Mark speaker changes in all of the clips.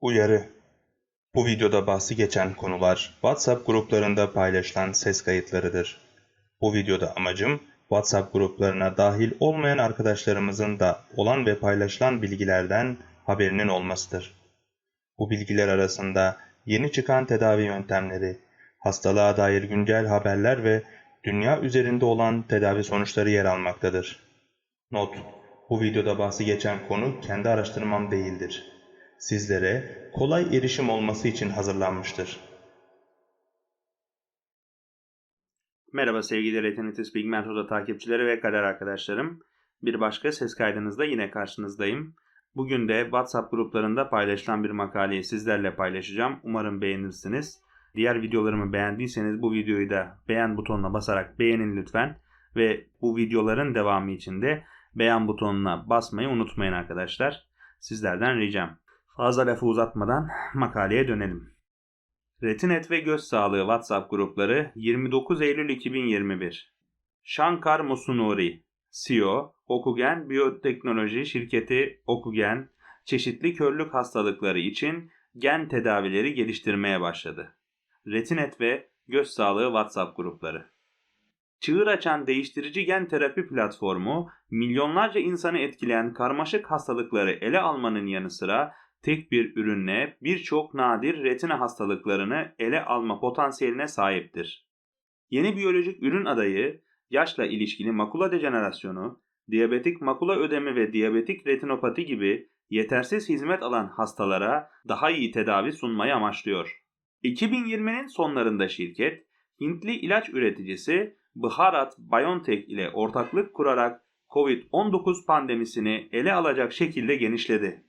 Speaker 1: Uyarı Bu videoda bahsi geçen konular WhatsApp gruplarında paylaşılan ses kayıtlarıdır. Bu videoda amacım WhatsApp gruplarına dahil olmayan arkadaşlarımızın da olan ve paylaşılan bilgilerden haberinin olmasıdır. Bu bilgiler arasında yeni çıkan tedavi yöntemleri, hastalığa dair güncel haberler ve dünya üzerinde olan tedavi sonuçları yer almaktadır. Not: Bu videoda bahsi geçen konu kendi araştırmam değildir. Sizlere kolay erişim olması için hazırlanmıştır.
Speaker 2: Merhaba sevgili Retinitis Pigmentosa takipçileri ve kader arkadaşlarım. Bir başka ses kaydınızda yine karşınızdayım. Bugün de WhatsApp gruplarında paylaşılan bir makaleyi sizlerle paylaşacağım. Umarım beğenirsiniz. Diğer videolarımı beğendiyseniz bu videoyu da beğen butonuna basarak beğenin lütfen. Ve bu videoların devamı için de beğen butonuna basmayı unutmayın arkadaşlar. Sizlerden ricam. Fazla lafı uzatmadan makaleye dönelim. Retinet ve Göz Sağlığı WhatsApp grupları 29 Eylül 2021 Shankar Musunuri, CEO, Okugen Biyoteknoloji Şirketi Okugen, çeşitli körlük hastalıkları için gen tedavileri geliştirmeye başladı. Retinet ve Göz Sağlığı WhatsApp grupları Çığır açan değiştirici gen terapi platformu, milyonlarca insanı etkileyen karmaşık hastalıkları ele almanın yanı sıra tek bir ürünle birçok nadir retina hastalıklarını ele alma potansiyeline sahiptir. Yeni biyolojik ürün adayı, yaşla ilişkili makula dejenerasyonu, diyabetik makula ödemi ve diyabetik retinopati gibi yetersiz hizmet alan hastalara daha iyi tedavi sunmayı amaçlıyor. 2020'nin sonlarında şirket, Hintli ilaç üreticisi Bharat BioNTech ile ortaklık kurarak COVID-19 pandemisini ele alacak şekilde genişledi.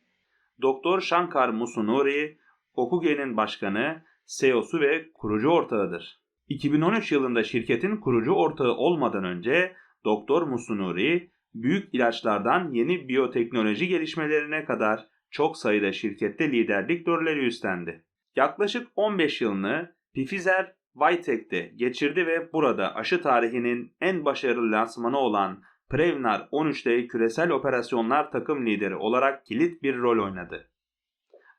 Speaker 2: Doktor Shankar Musunuri, Okugen'in başkanı, CEO'su ve kurucu ortağıdır. 2013 yılında şirketin kurucu ortağı olmadan önce Doktor Musunuri, büyük ilaçlardan yeni biyoteknoloji gelişmelerine kadar çok sayıda şirkette liderlik rolleri üstlendi. Yaklaşık 15 yılını Pfizer Vitek'te geçirdi ve burada aşı tarihinin en başarılı lansmanı olan Prevnar 13'te küresel operasyonlar takım lideri olarak kilit bir rol oynadı.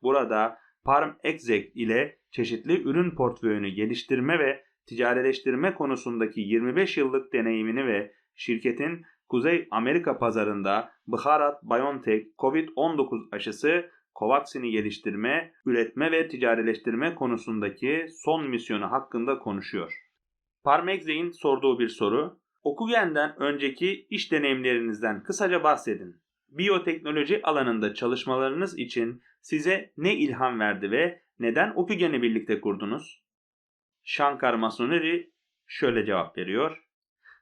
Speaker 2: Burada Parm Exec ile çeşitli ürün portföyünü geliştirme ve ticaretleştirme konusundaki 25 yıllık deneyimini ve şirketin Kuzey Amerika pazarında Bharat BioNTech COVID-19 aşısı Covaxin'i geliştirme, üretme ve ticaretleştirme konusundaki son misyonu hakkında konuşuyor. Parmexec'in sorduğu bir soru, Okugen'den önceki iş deneyimlerinizden kısaca bahsedin. Biyoteknoloji alanında çalışmalarınız için size ne ilham verdi ve neden Okugen'i birlikte kurdunuz? Shankar Masuneri şöyle cevap veriyor.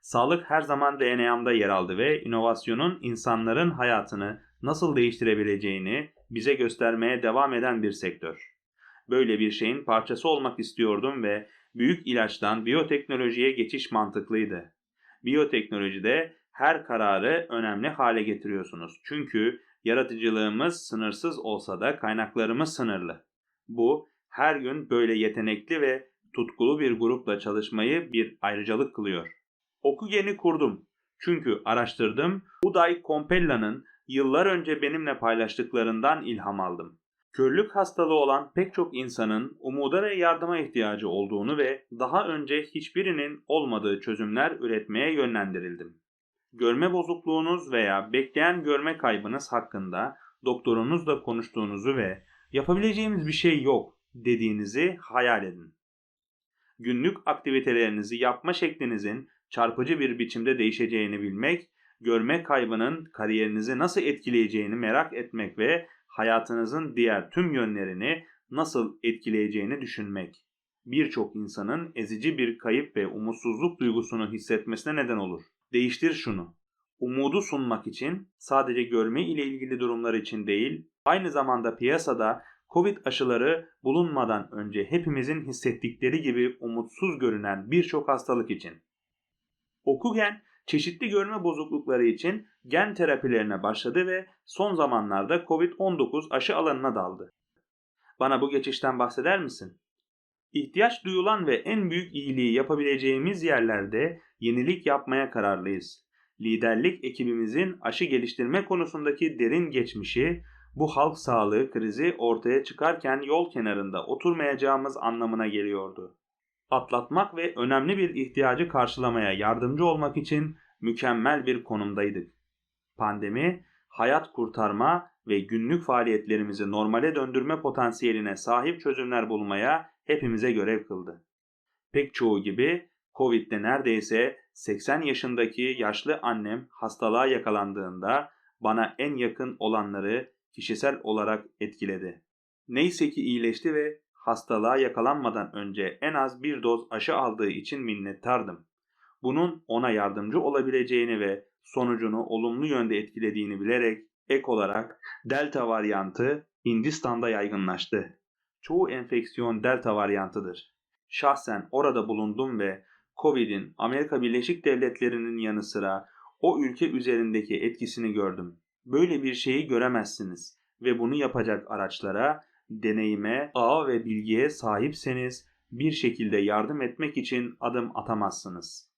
Speaker 2: Sağlık her zaman DNA'mda yer aldı ve inovasyonun insanların hayatını nasıl değiştirebileceğini bize göstermeye devam eden bir sektör. Böyle bir şeyin parçası olmak istiyordum ve büyük ilaçtan biyoteknolojiye geçiş mantıklıydı. Biyoteknolojide her kararı önemli hale getiriyorsunuz. Çünkü yaratıcılığımız sınırsız olsa da kaynaklarımız sınırlı. Bu her gün böyle yetenekli ve tutkulu bir grupla çalışmayı bir ayrıcalık kılıyor. Okugen'i kurdum. Çünkü araştırdım. Uday Kompella'nın yıllar önce benimle paylaştıklarından ilham aldım. Körlük hastalığı olan pek çok insanın umuda ve yardıma ihtiyacı olduğunu ve daha önce hiçbirinin olmadığı çözümler üretmeye yönlendirildim. Görme bozukluğunuz veya bekleyen görme kaybınız hakkında doktorunuzla konuştuğunuzu ve yapabileceğimiz bir şey yok dediğinizi hayal edin. Günlük aktivitelerinizi yapma şeklinizin çarpıcı bir biçimde değişeceğini bilmek, görme kaybının kariyerinizi nasıl etkileyeceğini merak etmek ve hayatınızın diğer tüm yönlerini nasıl etkileyeceğini düşünmek. Birçok insanın ezici bir kayıp ve umutsuzluk duygusunu hissetmesine neden olur. Değiştir şunu. Umudu sunmak için sadece görme ile ilgili durumlar için değil, aynı zamanda piyasada Covid aşıları bulunmadan önce hepimizin hissettikleri gibi umutsuz görünen birçok hastalık için. Okugen çeşitli görme bozuklukları için gen terapilerine başladı ve son zamanlarda COVID-19 aşı alanına daldı. Bana bu geçişten bahseder misin? İhtiyaç duyulan ve en büyük iyiliği yapabileceğimiz yerlerde yenilik yapmaya kararlıyız. Liderlik ekibimizin aşı geliştirme konusundaki derin geçmişi, Bu halk sağlığı krizi ortaya çıkarken yol kenarında oturmayacağımız anlamına geliyordu. Atlatmak ve önemli bir ihtiyacı karşılamaya yardımcı olmak için mükemmel bir konumdaydık. Pandemi, hayat kurtarma ve günlük faaliyetlerimizi normale döndürme potansiyeline sahip çözümler bulmaya hepimize görev kıldı. Pek çoğu gibi Covid'de neredeyse 80 yaşındaki yaşlı annem hastalığa yakalandığında bana en yakın olanları kişisel olarak etkiledi. Neyse ki iyileşti ve hastalığa yakalanmadan önce en az bir doz aşı aldığı için minnettardım. Bunun ona yardımcı olabileceğini ve sonucunu olumlu yönde etkilediğini bilerek ek olarak delta varyantı Hindistan'da yaygınlaştı. Çoğu enfeksiyon delta varyantıdır. Şahsen orada bulundum ve Covid'in Amerika Birleşik Devletleri'nin yanı sıra o ülke üzerindeki etkisini gördüm. Böyle bir şeyi göremezsiniz ve bunu yapacak araçlara, deneyime, ağ ve bilgiye sahipseniz bir şekilde yardım etmek için adım atamazsınız.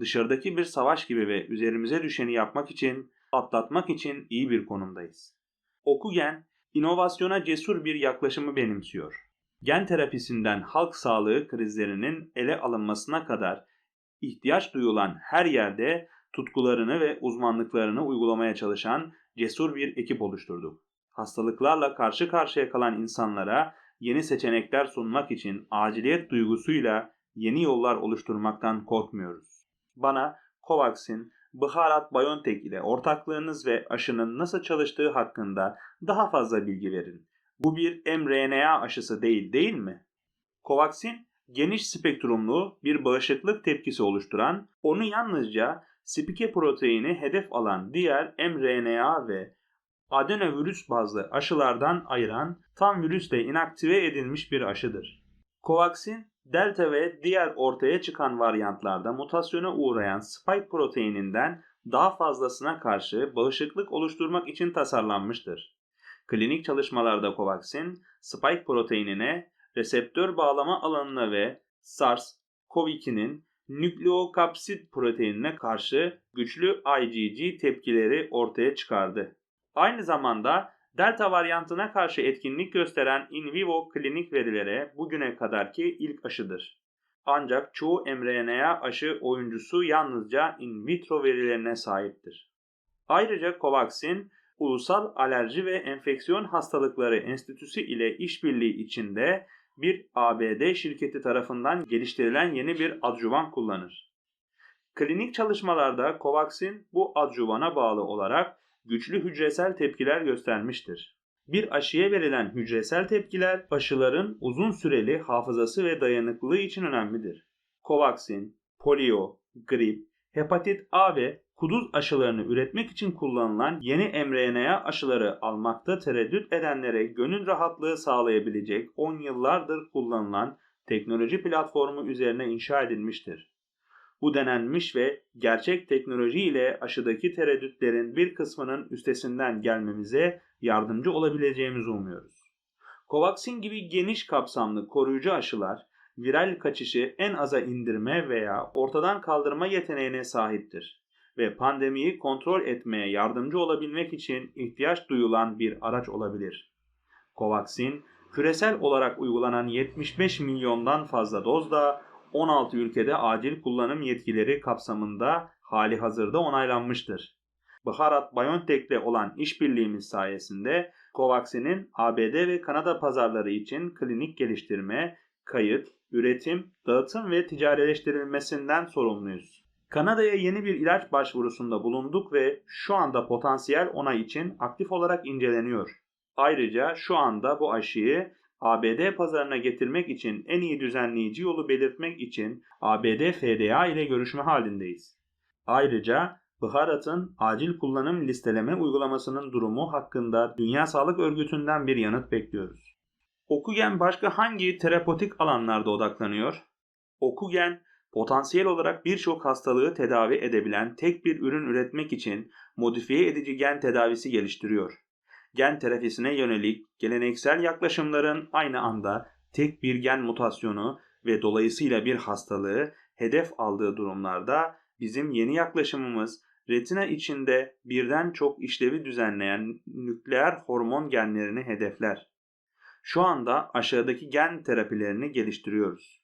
Speaker 2: Dışarıdaki bir savaş gibi ve üzerimize düşeni yapmak için, atlatmak için iyi bir konumdayız. Okugen, inovasyona cesur bir yaklaşımı benimsiyor. Gen terapisinden halk sağlığı krizlerinin ele alınmasına kadar ihtiyaç duyulan her yerde tutkularını ve uzmanlıklarını uygulamaya çalışan cesur bir ekip oluşturduk. Hastalıklarla karşı karşıya kalan insanlara yeni seçenekler sunmak için aciliyet duygusuyla yeni yollar oluşturmaktan korkmuyoruz. Bana Covax'in Bharat BioNTech ile ortaklığınız ve aşının nasıl çalıştığı hakkında daha fazla bilgi verin. Bu bir mRNA aşısı değil değil mi? Covax'in geniş spektrumlu bir bağışıklık tepkisi oluşturan, onu yalnızca spike proteini hedef alan diğer mRNA ve adenovirüs bazlı aşılardan ayıran tam virüsle inaktive edilmiş bir aşıdır. Covax'in delta ve diğer ortaya çıkan varyantlarda mutasyona uğrayan spike proteininden daha fazlasına karşı bağışıklık oluşturmak için tasarlanmıştır. Klinik çalışmalarda Covax'in spike proteinine, reseptör bağlama alanına ve SARS-CoV-2'nin nükleokapsid proteinine karşı güçlü IgG tepkileri ortaya çıkardı. Aynı zamanda delta varyantına karşı etkinlik gösteren in vivo klinik verilere bugüne kadarki ilk aşıdır. Ancak çoğu mRNA aşı oyuncusu yalnızca in vitro verilerine sahiptir. Ayrıca Covax'in Ulusal Alerji ve Enfeksiyon Hastalıkları Enstitüsü ile işbirliği içinde bir ABD şirketi tarafından geliştirilen yeni bir adjuvan kullanır. Klinik çalışmalarda Covax'in bu adjuvana bağlı olarak güçlü hücresel tepkiler göstermiştir. Bir aşıya verilen hücresel tepkiler aşıların uzun süreli hafızası ve dayanıklılığı için önemlidir. Covax'in polio, grip, hepatit A ve kuduz aşılarını üretmek için kullanılan yeni mRNA aşıları almakta tereddüt edenlere gönül rahatlığı sağlayabilecek 10 yıllardır kullanılan teknoloji platformu üzerine inşa edilmiştir. Bu denenmiş ve gerçek teknoloji ile aşıdaki tereddütlerin bir kısmının üstesinden gelmemize yardımcı olabileceğimizi umuyoruz. Covaxin gibi geniş kapsamlı koruyucu aşılar viral kaçışı en aza indirme veya ortadan kaldırma yeteneğine sahiptir ve pandemiyi kontrol etmeye yardımcı olabilmek için ihtiyaç duyulan bir araç olabilir. Covaxin, küresel olarak uygulanan 75 milyondan fazla dozda 16 ülkede acil kullanım yetkileri kapsamında hali hazırda onaylanmıştır. Bharat BioNTech ile olan işbirliğimiz sayesinde Covaxin'in ABD ve Kanada pazarları için klinik geliştirme, kayıt, üretim, dağıtım ve ticaretleştirilmesinden sorumluyuz. Kanada'ya yeni bir ilaç başvurusunda bulunduk ve şu anda potansiyel onay için aktif olarak inceleniyor. Ayrıca şu anda bu aşıyı ABD pazarına getirmek için en iyi düzenleyici yolu belirtmek için ABD FDA ile görüşme halindeyiz. Ayrıca Bharat'ın acil kullanım listeleme uygulamasının durumu hakkında Dünya Sağlık Örgütü'nden bir yanıt bekliyoruz. Okugen başka hangi terapotik alanlarda odaklanıyor? Okugen, potansiyel olarak birçok hastalığı tedavi edebilen tek bir ürün üretmek için modifiye edici gen tedavisi geliştiriyor. Gen terapisine yönelik geleneksel yaklaşımların aynı anda tek bir gen mutasyonu ve dolayısıyla bir hastalığı hedef aldığı durumlarda bizim yeni yaklaşımımız retina içinde birden çok işlevi düzenleyen nükleer hormon genlerini hedefler. Şu anda aşağıdaki gen terapilerini geliştiriyoruz.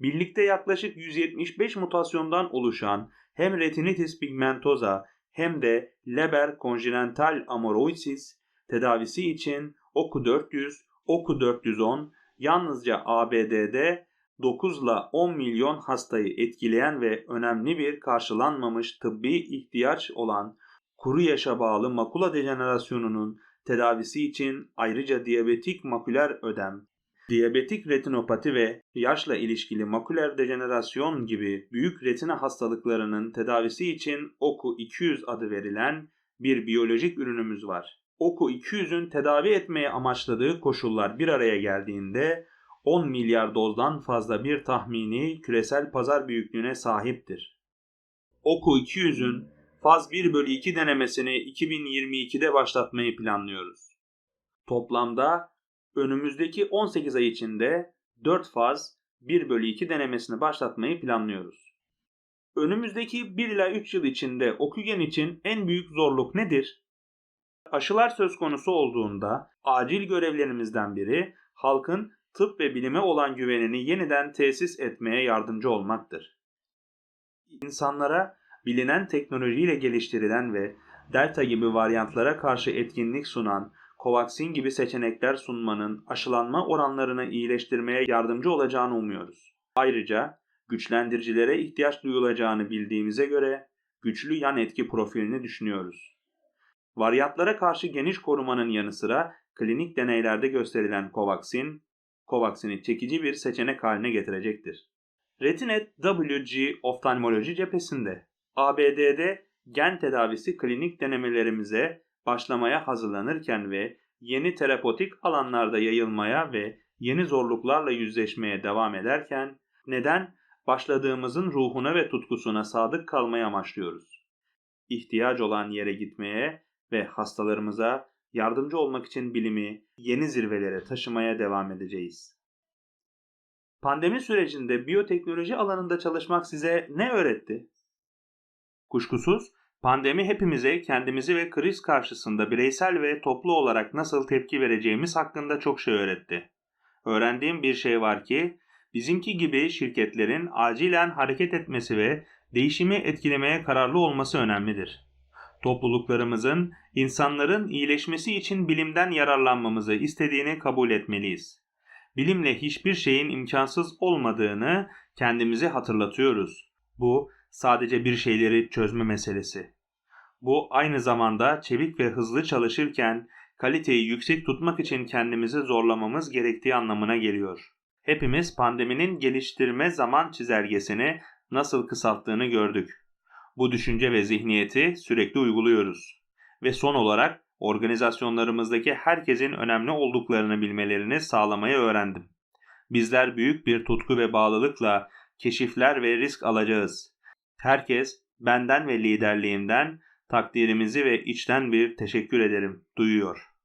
Speaker 2: Birlikte yaklaşık 175 mutasyondan oluşan hem retinitis pigmentosa hem de Leber congenital amaurosis tedavisi için OKU400, OKU410 yalnızca ABD'de 9 ile 10 milyon hastayı etkileyen ve önemli bir karşılanmamış tıbbi ihtiyaç olan kuru yaşa bağlı makula dejenerasyonunun tedavisi için ayrıca diyabetik maküler ödem, diyabetik retinopati ve yaşla ilişkili maküler dejenerasyon gibi büyük retina hastalıklarının tedavisi için OKU200 adı verilen bir biyolojik ürünümüz var. OKU200'ün tedavi etmeye amaçladığı koşullar bir araya geldiğinde 10 milyar dozdan fazla bir tahmini küresel pazar büyüklüğüne sahiptir. OKU200'ün faz 1 bölü 2 denemesini 2022'de başlatmayı planlıyoruz. Toplamda önümüzdeki 18 ay içinde 4 faz 1 bölü 2 denemesini başlatmayı planlıyoruz. Önümüzdeki 1 ila 3 yıl içinde Okugen için en büyük zorluk nedir? Aşılar söz konusu olduğunda acil görevlerimizden biri halkın tıp ve bilime olan güvenini yeniden tesis etmeye yardımcı olmaktır. İnsanlara bilinen teknolojiyle geliştirilen ve delta gibi varyantlara karşı etkinlik sunan Covaxin gibi seçenekler sunmanın aşılanma oranlarını iyileştirmeye yardımcı olacağını umuyoruz. Ayrıca güçlendiricilere ihtiyaç duyulacağını bildiğimize göre güçlü yan etki profilini düşünüyoruz. Varyantlara karşı geniş korumanın yanı sıra klinik deneylerde gösterilen Covaxin, Covaxin'i çekici bir seçenek haline getirecektir. Retinet WG oftalmoloji cephesinde ABD'de gen tedavisi klinik denemelerimize başlamaya hazırlanırken ve yeni terapotik alanlarda yayılmaya ve yeni zorluklarla yüzleşmeye devam ederken neden başladığımızın ruhuna ve tutkusuna sadık kalmaya amaçlıyoruz? İhtiyaç olan yere gitmeye ve hastalarımıza yardımcı olmak için bilimi yeni zirvelere taşımaya devam edeceğiz. Pandemi sürecinde biyoteknoloji alanında çalışmak size ne öğretti? Kuşkusuz pandemi hepimize kendimizi ve kriz karşısında bireysel ve toplu olarak nasıl tepki vereceğimiz hakkında çok şey öğretti. Öğrendiğim bir şey var ki bizimki gibi şirketlerin acilen hareket etmesi ve değişimi etkilemeye kararlı olması önemlidir. Topluluklarımızın insanların iyileşmesi için bilimden yararlanmamızı istediğini kabul etmeliyiz. Bilimle hiçbir şeyin imkansız olmadığını kendimize hatırlatıyoruz. Bu sadece bir şeyleri çözme meselesi. Bu aynı zamanda çevik ve hızlı çalışırken kaliteyi yüksek tutmak için kendimizi zorlamamız gerektiği anlamına geliyor. Hepimiz pandeminin geliştirme zaman çizelgesini nasıl kısalttığını gördük. Bu düşünce ve zihniyeti sürekli uyguluyoruz. Ve son olarak organizasyonlarımızdaki herkesin önemli olduklarını bilmelerini sağlamayı öğrendim. Bizler büyük bir tutku ve bağlılıkla keşifler ve risk alacağız. Herkes benden ve liderliğimden takdirimizi ve içten bir teşekkür ederim duyuyor.